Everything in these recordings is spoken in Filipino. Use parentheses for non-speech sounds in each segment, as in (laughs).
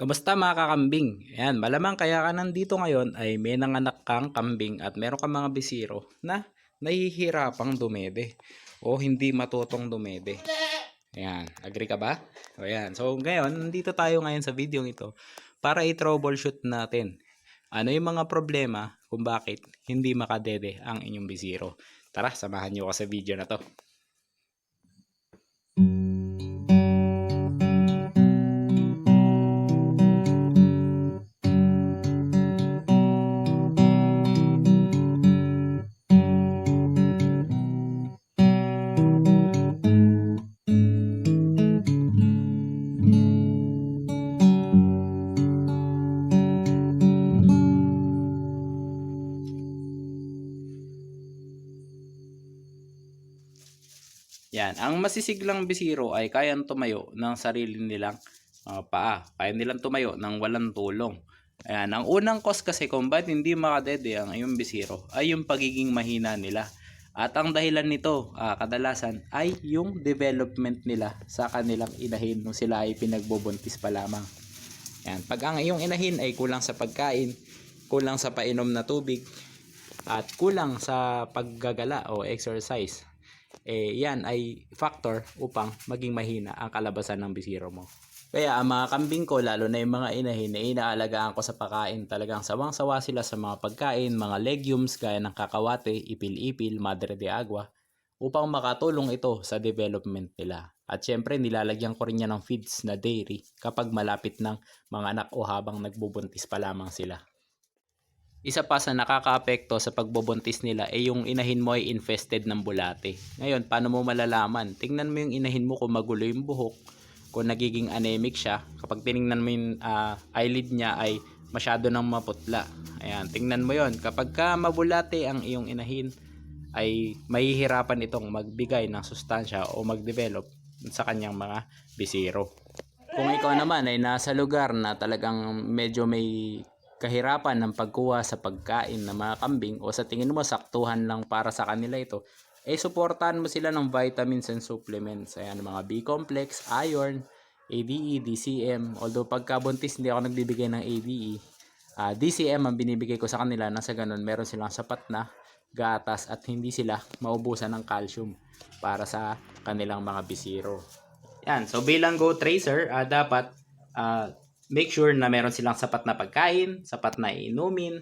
Kamusta mga kakambing? Ayan, malamang kaya ka nandito ngayon ay may nanganak kang kambing at meron kang mga bisiro na nahihirapang dumede o hindi matutong dumede. Ayan, agree ka ba? O ayan, so ngayon, nandito tayo ngayon sa video ito para i-troubleshoot natin ano yung mga problema kung bakit hindi makadede ang inyong bisiro. Tara, samahan nyo ako sa video na to. Ang masisiglang bisiro ay kayang tumayo ng sarili nilang mga paa. Kaya nilang tumayo ng walang tulong. Ayan, ang unang cause kasi kung bakit hindi makadede ang iyong bisiro ay yung pagiging mahina nila. At ang dahilan nito, ah, kadalasan, ay yung development nila sa kanilang inahin nung sila ay pinagbubuntis pa lamang. Yan, pag ang iyong inahin ay kulang sa pagkain, kulang sa painom na tubig, at kulang sa paggagala o exercise, eh yan ay factor upang maging mahina ang kalabasan ng bisiro mo. Kaya ang mga kambing ko, lalo na yung mga inahin, na inaalagaan ko sa pagkain. Talagang sawang-sawa sila sa mga pagkain, mga legumes gaya ng kakawate, ipil-ipil, madre de agua, upang makatulong ito sa development nila. At syempre, nilalagyan ko rin yan ng feeds na dairy kapag malapit ng mga anak o habang nagbubuntis pa lamang sila. Isa pa sa nakakaapekto sa pagbubuntis nila ay yung inahin mo ay infested ng bulate. Ngayon, paano mo malalaman? Tingnan mo yung inahin mo kung magulo yung buhok, kung nagiging anemic siya. Kapag tiningnan mo yung ah, eyelid niya ay masyado nang maputla. Ayan, tingnan mo yon. Kapag ka mabulate ang iyong inahin, ay mahihirapan itong magbigay ng sustansya o mag-develop sa kanyang mga bisiro. Kung ikaw naman ay nasa lugar na talagang medyo may kahirapan ng pagkuha sa pagkain ng mga kambing o sa tingin mo saktuhan lang para sa kanila ito, eh suportahan mo sila ng vitamins and supplements. Ayan, mga B-complex, iron, ADE, DCM. Although pagkabuntis hindi ako nagbibigay ng ADE. Ah, DCM ang binibigay ko sa kanila na sa ganun meron silang sapat na gatas at hindi sila maubusan ng calcium para sa kanilang mga bisiro. Yan, so bilang go tracer, ah, dapat ah, make sure na meron silang sapat na pagkain, sapat na inumin,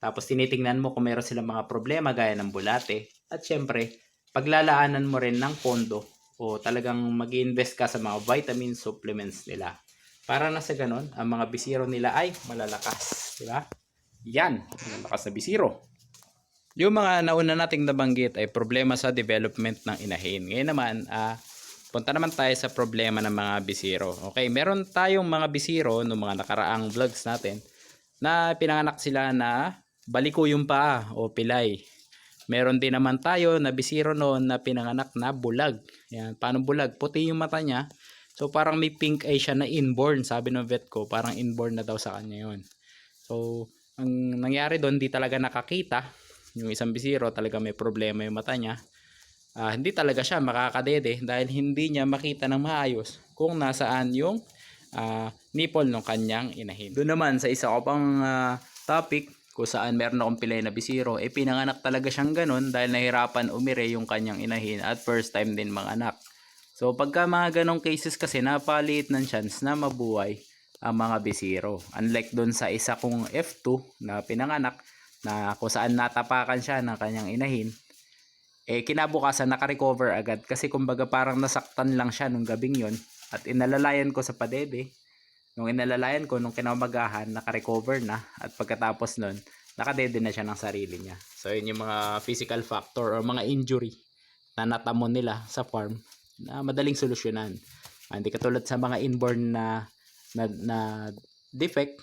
tapos tinitingnan mo kung meron silang mga problema gaya ng bulate. At syempre, paglalaanan mo rin ng pondo o talagang mag invest ka sa mga vitamin supplements nila. Para na sa ganun, ang mga bisiro nila ay malalakas. Di ba? Yan, malalakas na bisiro. Yung mga nauna nating nabanggit ay problema sa development ng inahin. Ngayon naman, ah, punta naman tayo sa problema ng mga bisiro. Okay, meron tayong mga bisiro noong mga nakaraang vlogs natin na pinanganak sila na baliko yung paa o pilay. Meron din naman tayo na bisiro noon na pinanganak na bulag. Yan, paano bulag? Puti yung mata niya. So parang may pink eye siya na inborn. Sabi ng vet ko, parang inborn na daw sa kanya yun. So, ang nangyari doon, di talaga nakakita. Yung isang bisiro, talaga may problema yung mata niya. Ah, hindi talaga siya makakadede dahil hindi niya makita ng maayos kung nasaan yung ah, nipple ng kanyang inahin. Doon naman sa isa ko pang ah, topic kung saan meron akong pilay na bisiro, eh pinanganak talaga siyang ganun dahil nahirapan umire yung kanyang inahin at first time din mga anak. So pagka mga ganong cases kasi napaliit ng chance na mabuhay ang mga bisiro. Unlike doon sa isa kong F2 na pinanganak na kung saan natapakan siya ng kanyang inahin, eh kinabukasan naka-recover agad. Kasi kumbaga parang nasaktan lang siya nung gabing yon at inalalayan ko sa padede nung inalalayan ko nung kinamagahan naka-recover na. At pagkatapos nun nakadede na siya ng sarili niya. So yun yung mga physical factor or mga injury na natamo nila sa farm na madaling solusyonan. Ah, hindi katulad sa mga inborn na na, na defect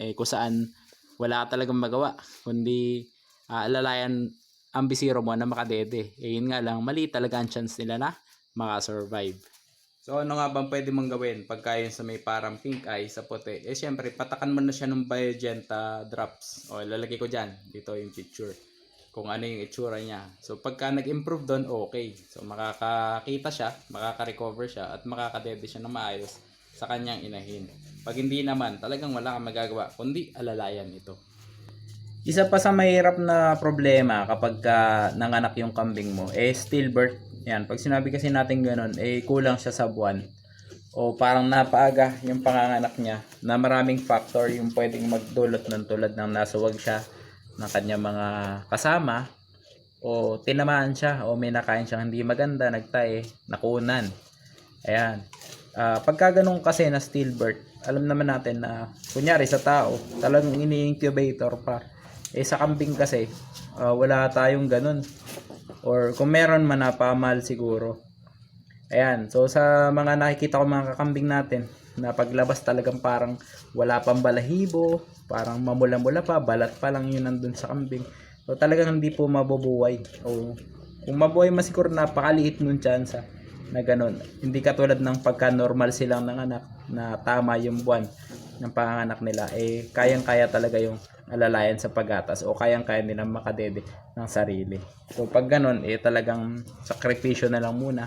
eh kung saan wala ka talagang magawa kundi ah, alalayan ang bisiro mo na makadede. Eh, yun nga lang, mali talaga ang chance nila na makasurvive. So, ano nga bang pwede mong gawin pagka yun sa may parang pink eye sa puti? Eh, syempre, patakan mo na siya ng Biogenta drops. O, lalagay ko dyan. Dito yung picture. Kung ano yung itsura niya. So, pagka nag-improve doon, okay. So, makakakita siya, makaka-recover siya, at makakadede siya ng maayos. sa kanyang inahin. Pag hindi naman, talagang wala kang magagawa, kundi alalayan ito. Isa pa sa mahirap na problema kapag ka nanganak yung kambing mo, eh stillbirth. Yan, pag sinabi kasi natin ganun, eh kulang siya sa buwan. O parang napaaga yung panganganak niya na maraming factor yung pwedeng magdulot ng tulad ng nasuwag siya ng kanyang mga kasama o tinamaan siya o may nakain siyang hindi maganda, nagtae, nakunan. Ayan. Ah, pagka ganun kasi na stillbirth, alam naman natin na kunyari sa tao, talagang ini-incubator pa. Eh sa kambing kasi, ah, wala tayong ganun. Or kung meron man napamahal siguro. Ayan, so sa mga nakikita ko mga kakambing natin, na paglabas talagang parang wala pang balahibo, parang mamula-mula pa, balat pa lang yun nandun sa kambing. So talagang hindi po mabubuhay. O kung mabuhay masiguro napakaliit nun tsansa na ganun. Hindi katulad ng pagka normal silang nanganak na tama yung buwan ng panganganak nila, eh kayang-kaya talaga yung alalayan sa pagatas o kayang-kaya nilang makadede ng sarili. So pag ganun, eh talagang sakripisyo na lang muna.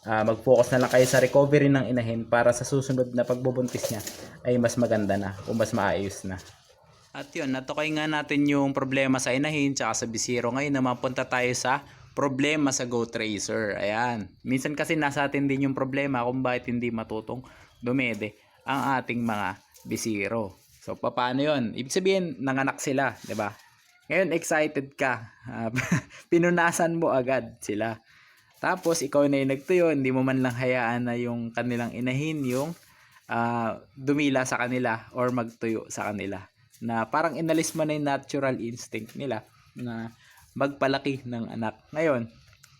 Ah, mag-focus na lang kayo sa recovery ng inahin para sa susunod na pagbubuntis niya ay mas maganda na o mas maayos na. At yun, natukoy nga natin yung problema sa inahin tsaka sa bisiro. Ngayon na mapunta tayo sa problema sa goat racer. Ayan. Minsan kasi nasa atin din yung problema kung bakit hindi matutong dumede ang ating mga bisiro. So, paano yun? Ibig sabihin, nanganak sila, di ba? Ngayon, excited ka. Ah, (laughs) pinunasan mo agad sila. Tapos, ikaw na yung nagtuyo, hindi mo man lang hayaan na yung kanilang inahin yung ah, dumila sa kanila or magtuyo sa kanila. Na parang inalis mo na yung natural instinct nila na magpalaki ng anak. Ngayon,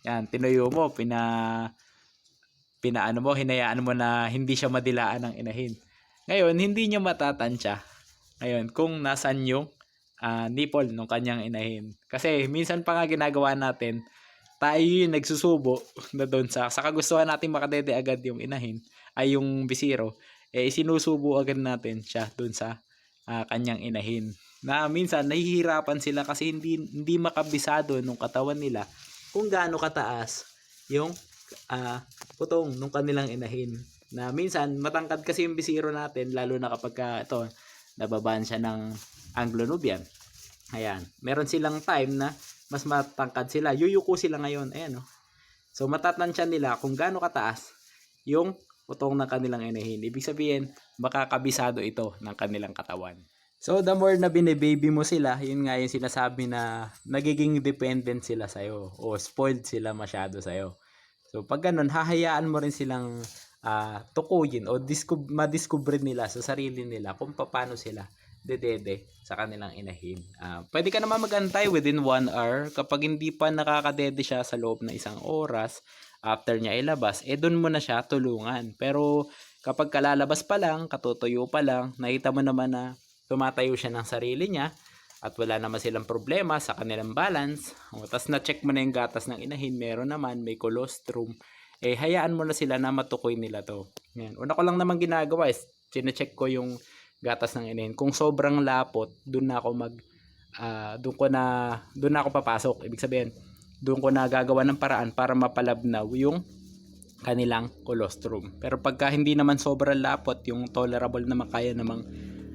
yan, tinuyo mo, pina, pinaano mo, hinayaan mo na hindi siya madilaan ng inahin. Ngayon, hindi niya matatansya. Ngayon, kung nasan yung ah, nipple ng kanyang inahin. Kasi minsan pa nga ginagawa natin, tayo yung nagsusubo (laughs) na doon sa, sa kagustuhan natin makadede agad yung inahin, ay yung bisiro, eh sinusubo agad natin siya doon sa ah, kanyang inahin. Na minsan nahihirapan sila kasi hindi hindi makabisado nung katawan nila kung gaano kataas yung ah, putong nung kanilang inahin. Na minsan matangkad kasi yung bisiro natin lalo na kapag ka, ito nababaan siya ng Anglo-Nubian. Ayan, meron silang time na mas matangkad sila. Yuyuko sila ngayon. Ayan, oh. So, matatansya nila kung gaano kataas yung putong ng kanilang inahin. Ibig sabihin, makakabisado ito ng kanilang katawan. So, the more na binibaby mo sila, yun nga yung sinasabi na nagiging dependent sila sa'yo o spoiled sila masyado sa'yo. So, pag ganun, hahayaan mo rin silang ah, tukuyin o discover, madiscover nila sa sarili nila kung paano sila dedede sa kanilang inahin. Ah, pwede ka naman magantay within 1 hour kapag hindi pa nakakadede siya sa loob ng isang oras after niya ilabas, eh doon mo na siya tulungan. Pero kapag kalalabas pa lang, katutuyo pa lang, nakita mo naman na tumatayo siya ng sarili niya at wala naman silang problema sa kanilang balance. O, tapos na-check mo na yung gatas ng inahin, meron naman, may colostrum. Eh, hayaan mo na sila na matukoy nila to. Yan. Una ko lang naman ginagawa is, chinecheck ko yung gatas ng inahin. Kung sobrang lapot, doon na ako mag, ah, doon ko na, doon na ako papasok. Ibig sabihin, doon ko na gagawa ng paraan para mapalabnaw yung kanilang colostrum. Pero pagka hindi naman sobrang lapot, yung tolerable na makaya namang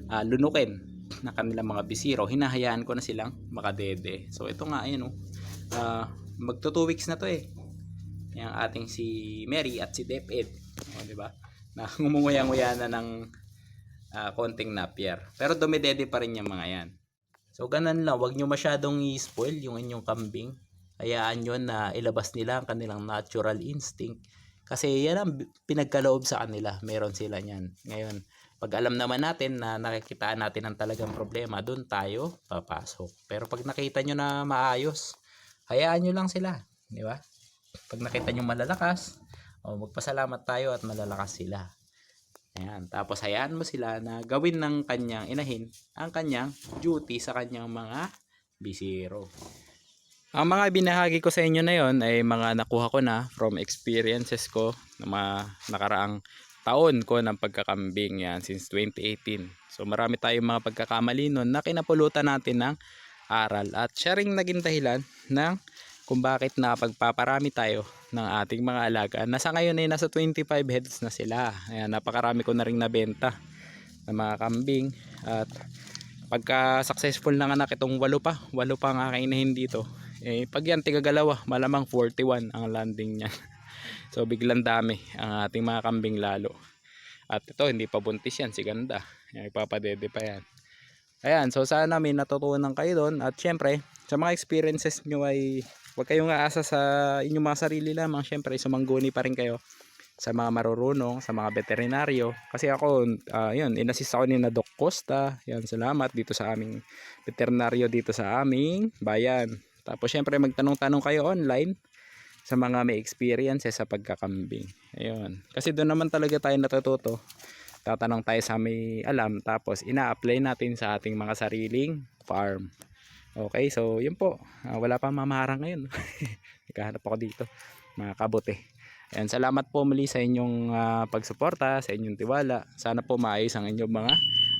ah, lunukin na kanilang mga bisiro, hinahayaan ko na silang makadede. So ito nga, ayun oh. Ah, magto 2 weeks na to eh. Yung ating si Mary at si DepEd. O, di ba? Na (laughs) ngumunguya-nguya na ng ah, konting napier. Pero dumidede pa rin yung mga yan. So ganun lang, wag nyo masyadong i-spoil yung inyong kambing. Hayaan nyo na ilabas nila ang kanilang natural instinct. Kasi yan ang pinagkaloob sa kanila. Meron sila niyan. Ngayon, pag alam naman natin na nakikitaan natin ang talagang problema, doon tayo papasok. Pero pag nakita nyo na maayos, hayaan nyo lang sila. Di ba? Pag nakita nyo malalakas, o magpasalamat tayo at malalakas sila. Ayan. Tapos hayaan mo sila na gawin ng kanyang inahin ang kanyang duty sa kanyang mga bisiro. Ang mga binahagi ko sa inyo na yon ay mga nakuha ko na from experiences ko ng mga nakaraang taon ko ng pagkakambing yan since 2018. So marami tayong mga pagkakamali nun na kinapulutan natin ng aral at siya ring naging dahilan ng kung bakit napagpaparami tayo ng ating mga alaga. Nasa ngayon ay nasa 25 heads na sila. Ayan, napakarami ko na ring nabenta ng mga kambing at pagka successful ng anak itong walo pa, walo pa ang aking inahin dito. Eh, pag yan tigagalawa, malamang 41 ang landing niya. (laughs) so biglang dami ang ating mga kambing lalo. At ito, hindi pa buntis yan, si ganda. Ipapadede pa yan. Ayan, so sana may natutunan kayo doon. At syempre, sa mga experiences nyo ay huwag kayong aasa sa inyong mga sarili lamang. Syempre, sumangguni pa rin kayo sa mga marurunong, sa mga veterinaryo. Kasi ako, ah, yun, inassist ako ni na Doc Costa. Yan, salamat dito sa aming veterinaryo dito sa aming bayan. Tapos syempre, magtanong-tanong kayo online sa mga may experience sa pagkakambing. Ayun. Kasi doon naman talaga tayo natututo. Tatanong tayo sa may alam tapos ina-apply natin sa ating mga sariling farm. Okay, so yun po. Ah, wala pa mamaharang ngayon. (laughs) Naghahanap ako dito. Mga kabote. Ayan, salamat po muli sa inyong ah, pagsuporta, sa inyong tiwala. Sana po maayos ang inyong mga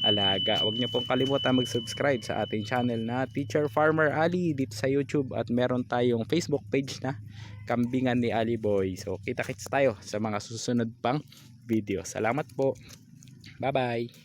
alaga. Huwag niyo pong kalimutan mag-subscribe sa ating channel na Teacher Farmer Ali dito sa YouTube at meron tayong Facebook page na Kambingan ni Ali Boy. So kita-kits tayo sa mga susunod pang video. Salamat po. Bye-bye.